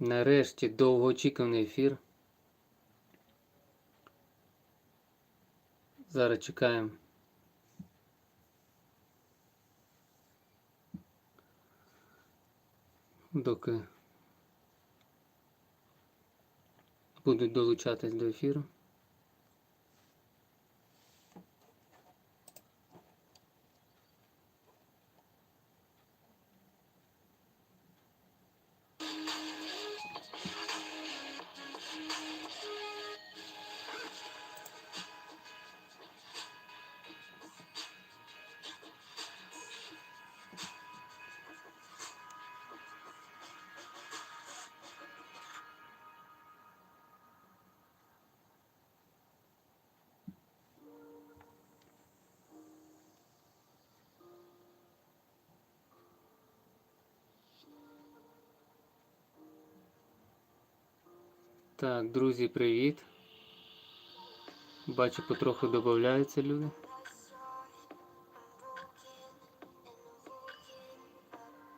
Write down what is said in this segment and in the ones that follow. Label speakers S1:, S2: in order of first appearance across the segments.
S1: Нарешті довгоочікуваний ефір. Зараз чекаємо. Доки будуть долучатись до ефіру. Так, друзі, привіт. Бачу, потроху додаються люди.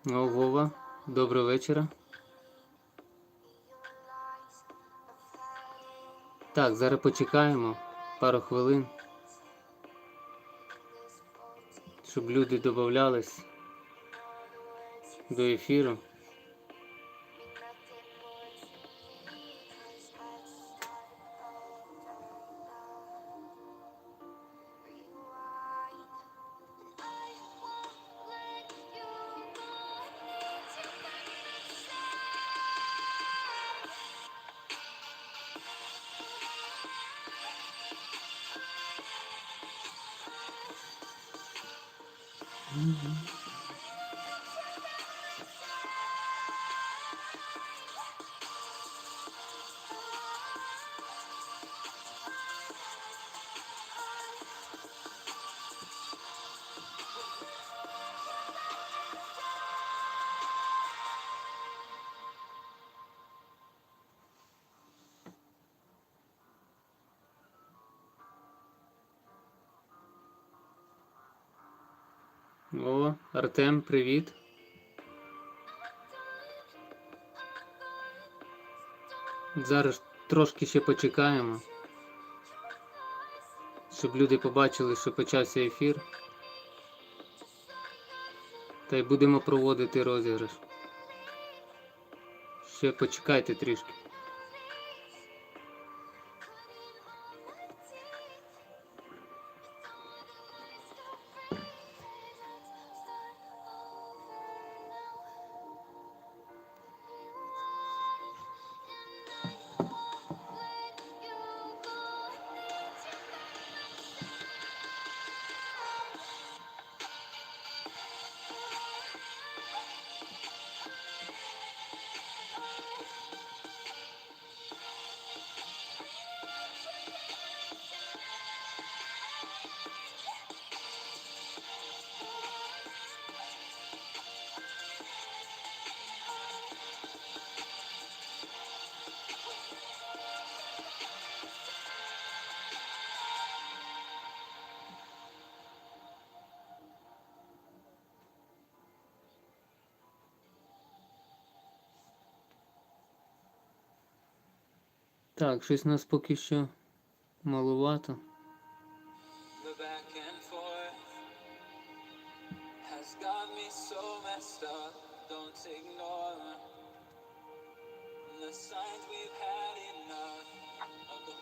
S1: О, Вова, доброго вечора. Так, зараз почекаємо пару хвилин, щоб люди додавались до ефіру. Mm-hmm. О, Артем, привіт. Зараз трошки ще почекаємо, щоб люди побачили, що почався ефір. Та й будемо проводити розіграш. Ще почекайте трішки.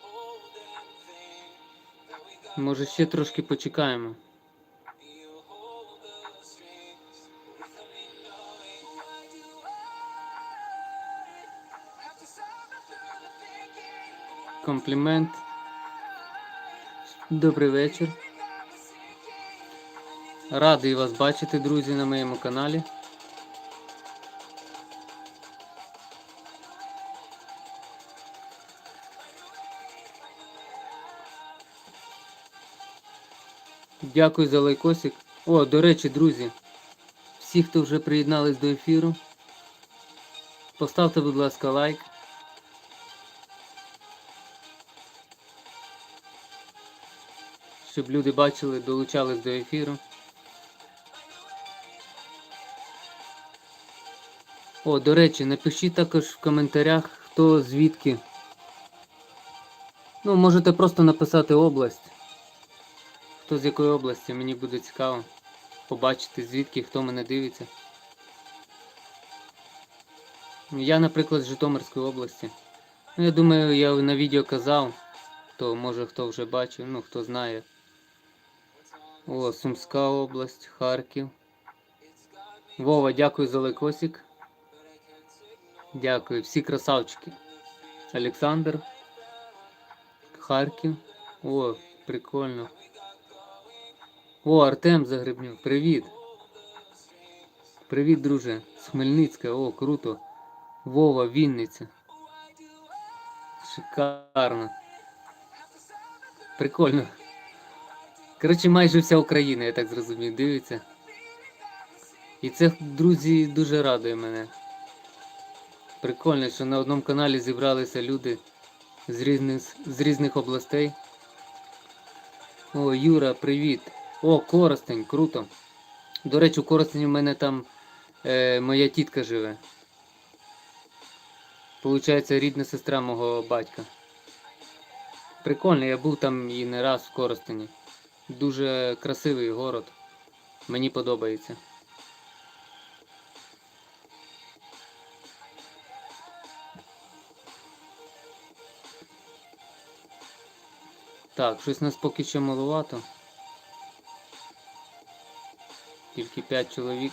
S2: Whole damn thing that we got.
S1: Може ще трошки почекаємо. Комплімент. Добрий вечір. Радий вас бачити, друзі, на моєму каналі. Дякую за лайкосик. О, до речі, друзі, всі, хто вже приєднались до ефіру, поставте, будь ласка, лайк. Щоб люди бачили, долучались до ефіру. О, до речі, напишіть також в коментарях, хто звідки. Ну, можете просто написати область. Хто з якої області, мені буде цікаво побачити звідки, хто мене дивиться. Я, наприклад, з Житомирської області. Ну, я думаю, я на відео казав, то може хто вже бачив, ну хто знає. О, Сумська область, Харків. Вова, дякую за лайкосик. Дякую, всі красавчики. Олександр. Харків. О, прикольно. О, Артем Загребнюк, привіт. Привіт, друже. З Хмельницька, о, круто. Вова, Вінниця. Шикарно. Прикольно. Коротше, майже вся Україна, я так зрозумів, дивиться. І це, друзі, дуже радує мене. Прикольно, що на одному каналі зібралися люди з різних, з різних областей. О, Юра, привіт. О, Коростень, круто. До речі, у Коростені в мене там е, моя тітка живе. Получається, рідна сестра мого батька. Прикольно, я був там і не раз в Коростені. Дуже красивий город. Мені подобається. Так, щось нас поки що маловато. Тільки 5 чоловік.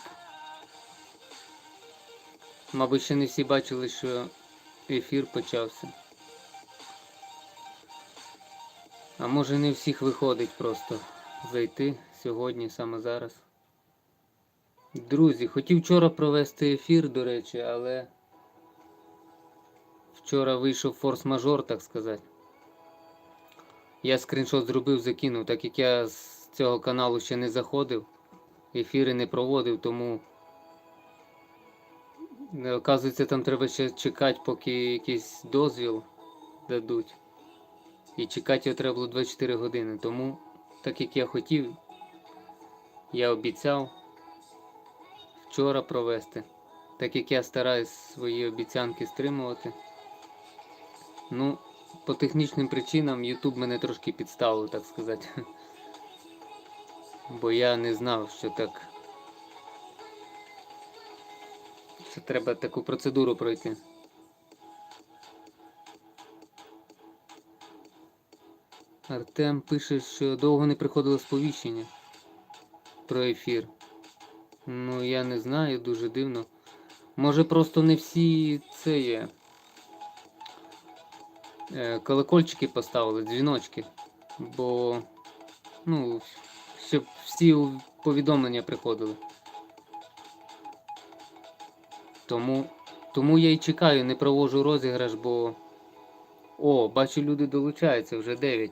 S1: Мабуть, ще не всі бачили, що ефір почався. А може не всіх виходить просто зайти сьогодні, саме зараз. Друзі, хотів вчора провести ефір, до речі, але вчора вийшов форс-мажор, так сказати. Я скріншот зробив, закинув, так як я з цього каналу ще не заходив, ефіри не проводив, тому е, оказується, там треба ще чекати, поки якийсь дозвіл дадуть. І чекати його треба було 24 години. Тому, так як я хотів, я обіцяв вчора провести. Так як я стараюсь свої обіцянки стримувати. Ну, по технічним причинам YouTube мене трошки підставив, так сказати. Бо я не знав, що так. Що треба таку процедуру пройти. Артем пише, що довго не приходило сповіщення про ефір. Ну, я не знаю, дуже дивно. Може просто не всі це є. Е, колокольчики поставили, дзвіночки. Бо, ну, щоб всі повідомлення приходили. Тому, тому я й чекаю, не провожу розіграш, бо. О, бачу, люди долучаються вже 9.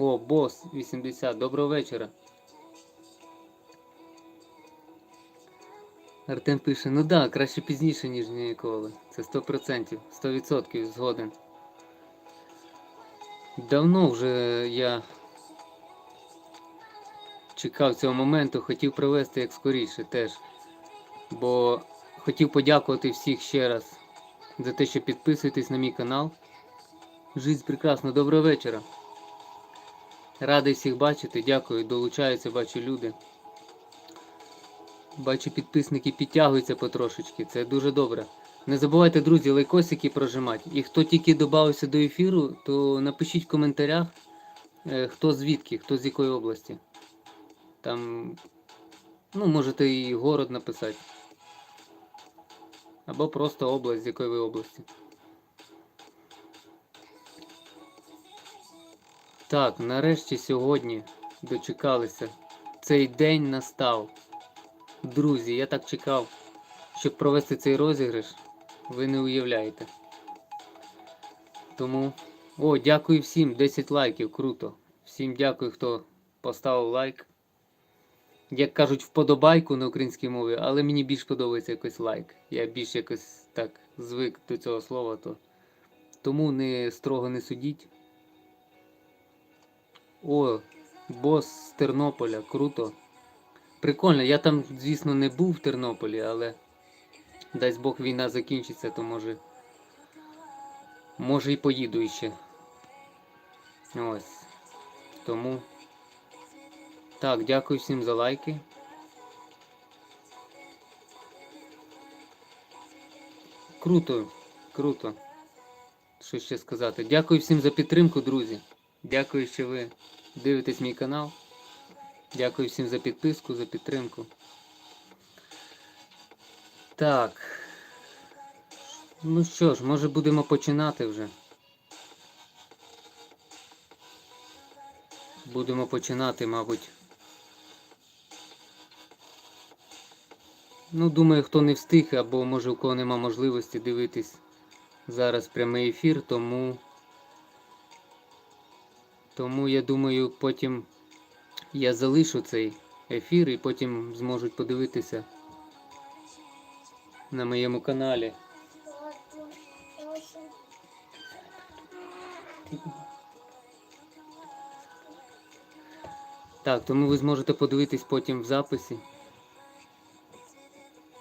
S1: О, бос 80. Доброго вечора. Артем пише, ну да, краще пізніше, ніж ніколи. Це 100%, 100% згоден. Давно вже я чекав цього моменту, хотів провести як скоріше теж. Бо хотів подякувати всіх ще раз за те, що підписуєтесь на мій канал. Жизнь прекрасна, доброго вечора. Радий всіх бачити, дякую, долучаються, бачу люди. Бачу, підписники підтягуються потрошечки, це дуже добре. Не забувайте, друзі, лайкосики прожимати. І хто тільки додався до ефіру, то напишіть в коментарях, е, хто звідки, хто з якої області. Там, ну, можете і город написати. Або просто область, з якої ви області. Так, нарешті сьогодні дочекалися. Цей день настав. Друзі, я так чекав, щоб провести цей розіграш. Ви не уявляєте. Тому. О, дякую всім, 10 лайків, круто. Всім дякую, хто поставив лайк. Як кажуть, вподобайку на українській мові, але мені більш подобається якось лайк. Я більш якось так звик до цього слова, то. Тому не строго не судіть. О, бос з Тернополя, круто. Прикольно, я там, звісно, не був в Тернополі, але дасть Бог війна закінчиться, то може. Може і поїду іще. Ось. Тому. Так, дякую всім за лайки. Круто, круто. Що ще сказати? Дякую всім за підтримку, друзі. Дякую, що ви дивитесь мій канал. Дякую всім за підписку, за підтримку. Так. Ну що ж, може будемо починати вже. Будемо починати, мабуть. Ну, думаю, хто не встиг, або може у кого нема можливості дивитись зараз прямий ефір, тому. Тому я думаю, потім я залишу цей ефір і потім зможуть подивитися на моєму каналі. Так, тому ви зможете подивитись потім в записі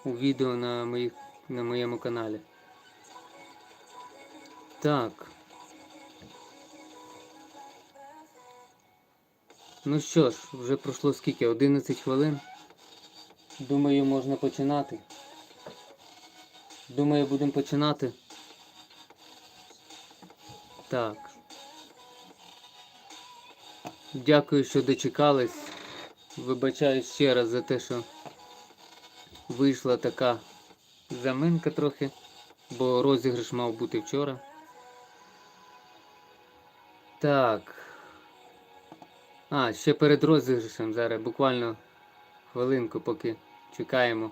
S1: у відео на, моїх, на моєму каналі. Так. Ну що ж, вже пройшло скільки? 11 хвилин. Думаю, можна починати. Думаю, будемо починати. Так. Дякую, що дочекались. Вибачаю ще раз за те, що вийшла така заминка трохи, бо розіграш мав бути вчора. Так. А, ще перед розіграшем зараз буквально хвилинку, поки чекаємо.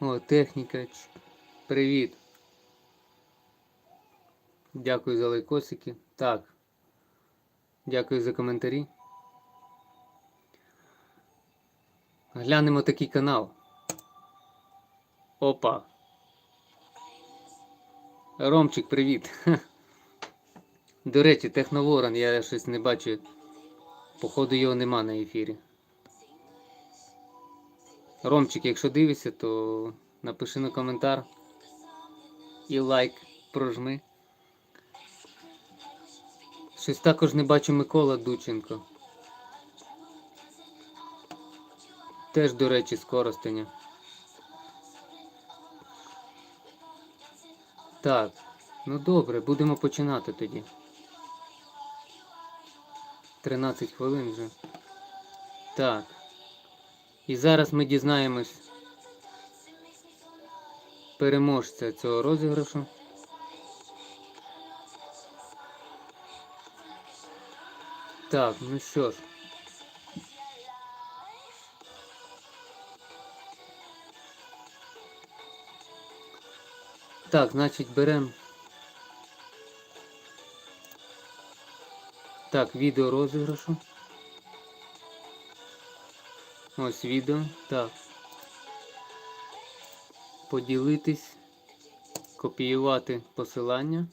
S1: О, техніка. Привіт. Дякую за лайкосики. Так. Дякую за коментарі. Глянемо такий канал. Опа. Ромчик, привіт. До речі, Техноворон, я щось не бачу. Походу його нема на ефірі. Ромчик, якщо дивишся, то напиши на коментар і лайк прожми. Щось також не бачу Микола Дученко. Теж, до речі, з Коростеня. Так, ну добре, будемо починати тоді. 13 хвилин вже. Так. І зараз ми дізнаємось переможця цього розіграшу. Так, ну що ж. Так, значить беремо. Так, відео розіграшу. Ось відео. Так. Поділитись, копіювати посилання.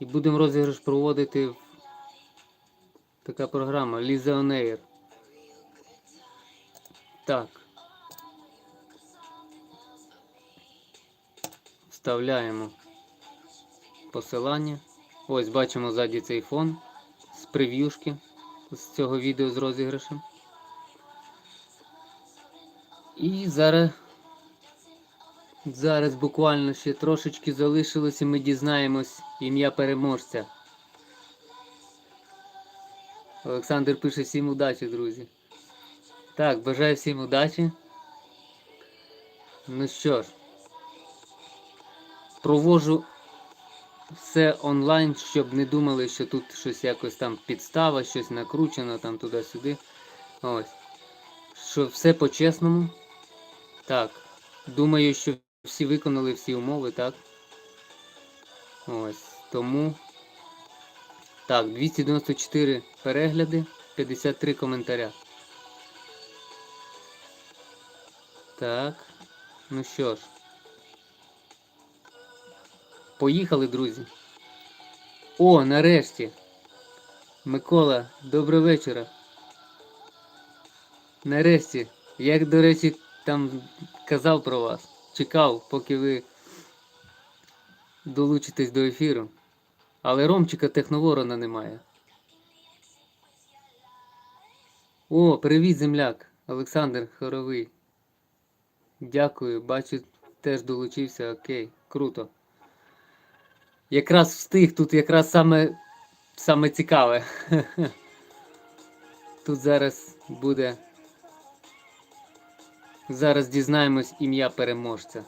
S1: І будемо розіграш проводити в така програма Lizaonair. Так. Вставляємо посилання. Ось бачимо ззаді цей фон з прев'юшки з цього відео з розіграшем. І зараз, зараз буквально ще трошечки залишилось і ми дізнаємось ім'я переможця. Олександр пише всім удачі, друзі. Так, бажаю всім удачі. Ну що ж, провожу все онлайн, щоб не думали, що тут щось якось там підстава, щось накручено там туди-сюди. Ось. Що все по-чесному. Так. Думаю, що всі виконали всі умови, так? Ось. Тому. Так, 294 перегляди, 53 коментаря. Так. Ну що ж. Поїхали, друзі. О, нарешті. Микола, доброго вечора. Нарешті. Я, до речі, там казав про вас. Чекав, поки ви долучитесь до ефіру. Але Ромчика Техноворона немає. О, привіт, земляк! Олександр Хоровий. Дякую, бачу, теж долучився. Окей, круто. Якраз встиг, тут якраз саме, саме цікаве. Тут зараз буде. Зараз дізнаємось ім'я переможця.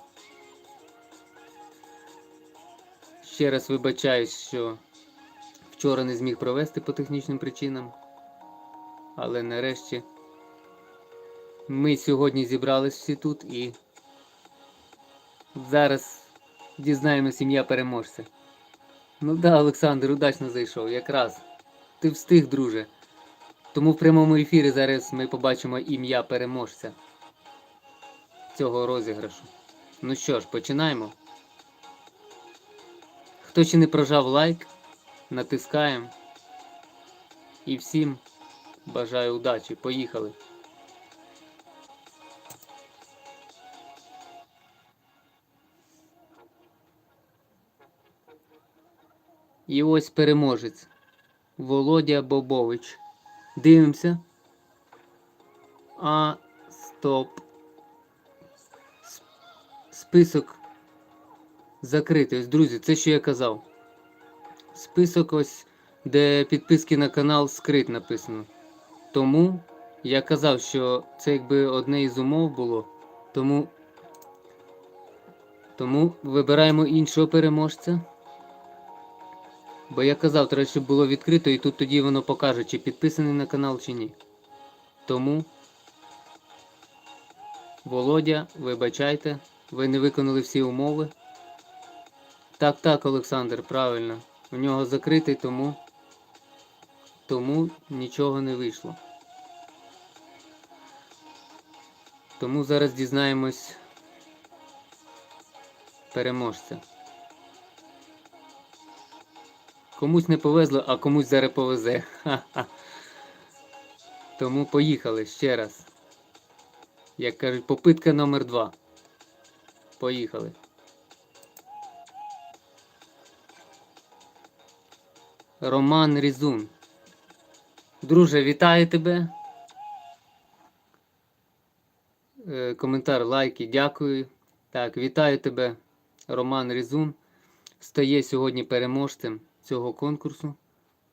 S1: Ще раз вибачаюсь, що вчора не зміг провести по технічним причинам. Але нарешті ми сьогодні зібрались всі тут і зараз дізнаємось ім'я переможця. Ну да, Олександр, удачно зайшов, якраз. Ти встиг, друже. Тому в прямому ефірі зараз ми побачимо ім'я переможця цього розіграшу. Ну що ж, починаємо. Хто ще не прожав лайк, натискаємо. І всім бажаю удачі. Поїхали. І ось переможець. Володя Бобович. Дивимося. А, стоп. Список закритий. Ось, друзі, це що я казав. Список ось, де підписки на канал скрит написано. Тому я казав, що це якби одне із умов було. Тому, тому вибираємо іншого переможця. Бо я казав, треба, щоб було відкрито, і тут тоді воно покаже, чи підписаний на канал, чи ні. Тому, Володя, вибачайте, ви не виконали всі умови. Так, так, Олександр, правильно. У нього закритий, тому, тому нічого не вийшло. Тому зараз дізнаємось переможця. Комусь не повезло, а комусь зараз повезе. Ха-ха. Тому поїхали ще раз. Як кажуть, попитка номер два. Поїхали. Роман Різун. Друже, вітаю тебе. Е, Коментар, лайки, дякую. Так, вітаю тебе, Роман Різун. Стає сьогодні переможцем цього конкурсу.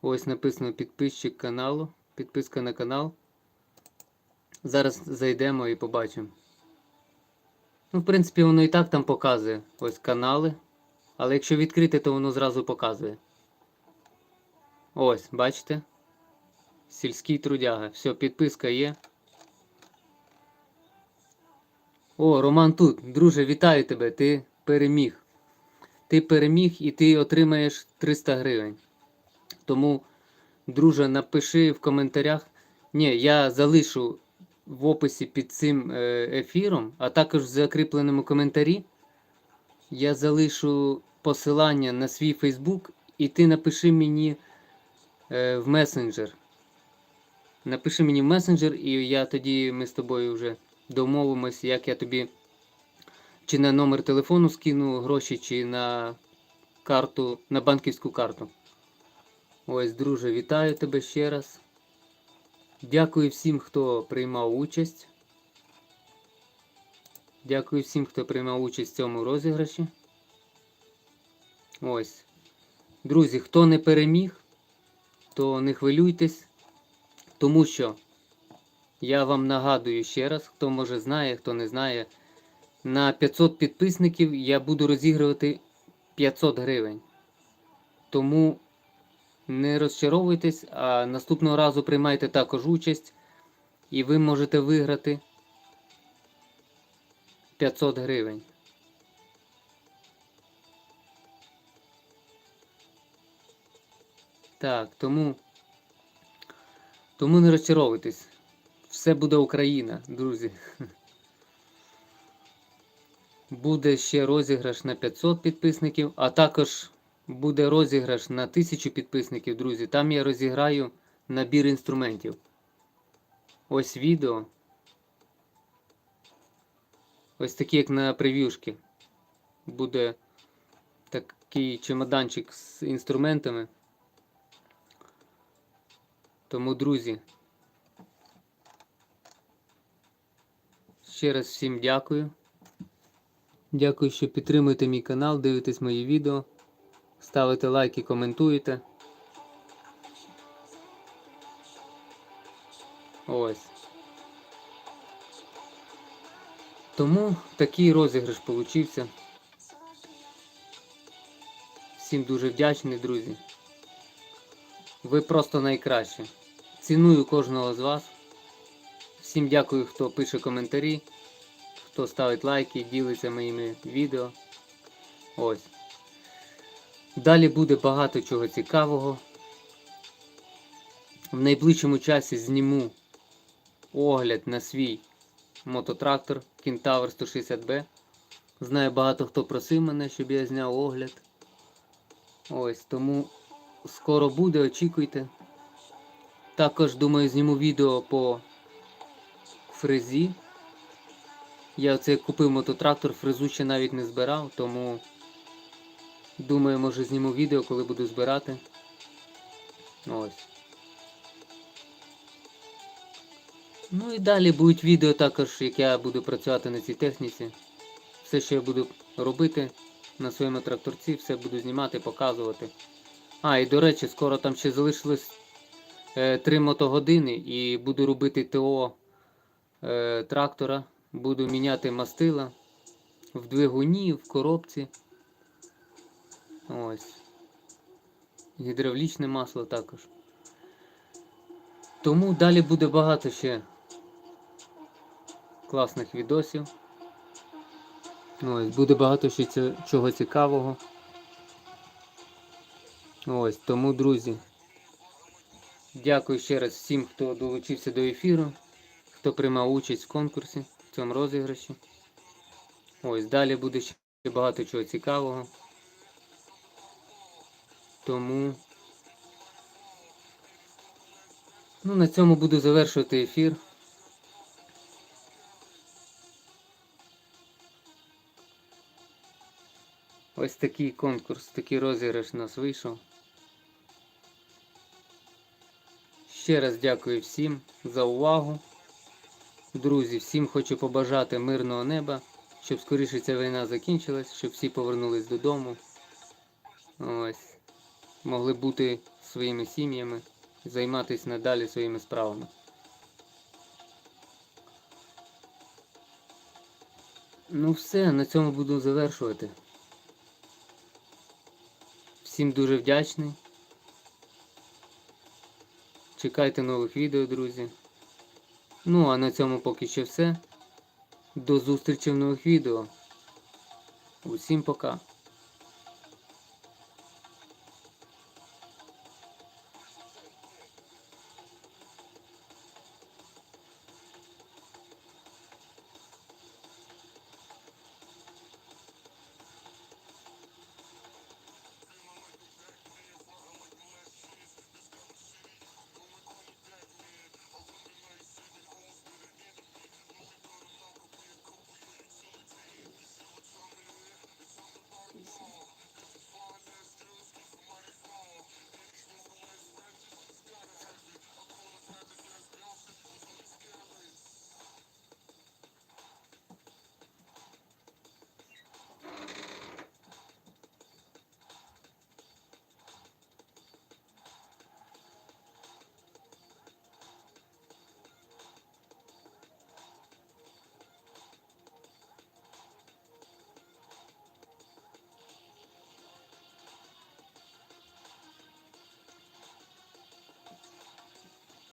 S1: Ось написано підписчик каналу. Підписка на канал. Зараз зайдемо і побачимо. Ну, в принципі, воно і так там показує ось канали. Але якщо відкрити, то воно зразу показує. Ось, бачите? Сільський трудяга. Все, підписка є. О, Роман тут. Друже, вітаю тебе. Ти переміг. Ти переміг і ти отримаєш 300 гривень. Тому, друже, напиши в коментарях. Ні, я залишу в описі під цим е, ефіром, а також в закріпленому коментарі. Я залишу посилання на свій Фейсбук, і ти напиши мені е, в месенджер. Напиши мені в месенджер, і я тоді ми з тобою вже домовимося, як я тобі чи на номер телефону скину гроші, чи на карту, на банківську карту. Ось, друже, вітаю тебе ще раз. Дякую всім, хто приймав участь. Дякую всім, хто приймав участь в цьому розіграші. Ось. Друзі, хто не переміг, то не хвилюйтесь, тому що я вам нагадую ще раз, хто може знає, хто не знає. На 500 підписників я буду розігрувати 500 гривень. Тому не розчаровуйтесь, а наступного разу приймайте також участь, і ви можете виграти 500 гривень. Так, тому, тому не розчаровуйтесь. Все буде Україна, друзі. Буде ще розіграш на 500 підписників, а також буде розіграш на 1000 підписників, друзі. Там я розіграю набір інструментів. Ось відео. Ось такі, як на прев'юшки. Буде такий чемоданчик з інструментами. Тому, друзі, ще раз всім дякую. Дякую, що підтримуєте мій канал, дивитесь мої відео, ставите лайки, коментуєте. Ось. Тому такий розіграш получився. Всім дуже вдячний, друзі. Ви просто найкращі. Ціную кожного з вас. Всім дякую, хто пише коментарі, хто ставить лайки, ділиться моїми відео. Ось. Далі буде багато чого цікавого. В найближчому часі зніму огляд на свій мототрактор Кентавр 160B. Знаю, багато хто просив мене, щоб я зняв огляд. Ось, тому скоро буде, очікуйте. Також думаю, зніму відео по фрезі. Я оце купив мототрактор, фрезу ще навіть не збирав, тому думаю, може зніму відео, коли буду збирати. Ось. Ну і далі будуть відео також, як я буду працювати на цій техніці. Все, що я буду робити на своєму тракторці, все буду знімати, показувати. А, і до речі, скоро там ще залишилось е, 3 мотогодини і буду робити ТО е, трактора. Буду міняти мастила в двигуні, в коробці. Ось. Гідравлічне масло також. Тому далі буде багато ще класних відосів. Ось, буде багато ще чого цікавого. Ось, тому, друзі, дякую ще раз всім, хто долучився до ефіру, хто приймав участь в конкурсі, в цьому розіграші. Ось, далі буде ще багато чого цікавого. Тому. Ну, на цьому буду завершувати ефір. Ось такий конкурс, такий розіграш у нас вийшов. Ще раз дякую всім за увагу. Друзі, всім хочу побажати мирного неба, щоб скоріше ця війна закінчилась, щоб всі повернулись додому. Ось. Могли бути своїми сім'ями, займатися надалі своїми справами. Ну все, на цьому буду завершувати. Всім дуже вдячний. Чекайте нових відео, друзі. Ну, а на цьому поки що все. До зустрічі в нових відео. Усім пока.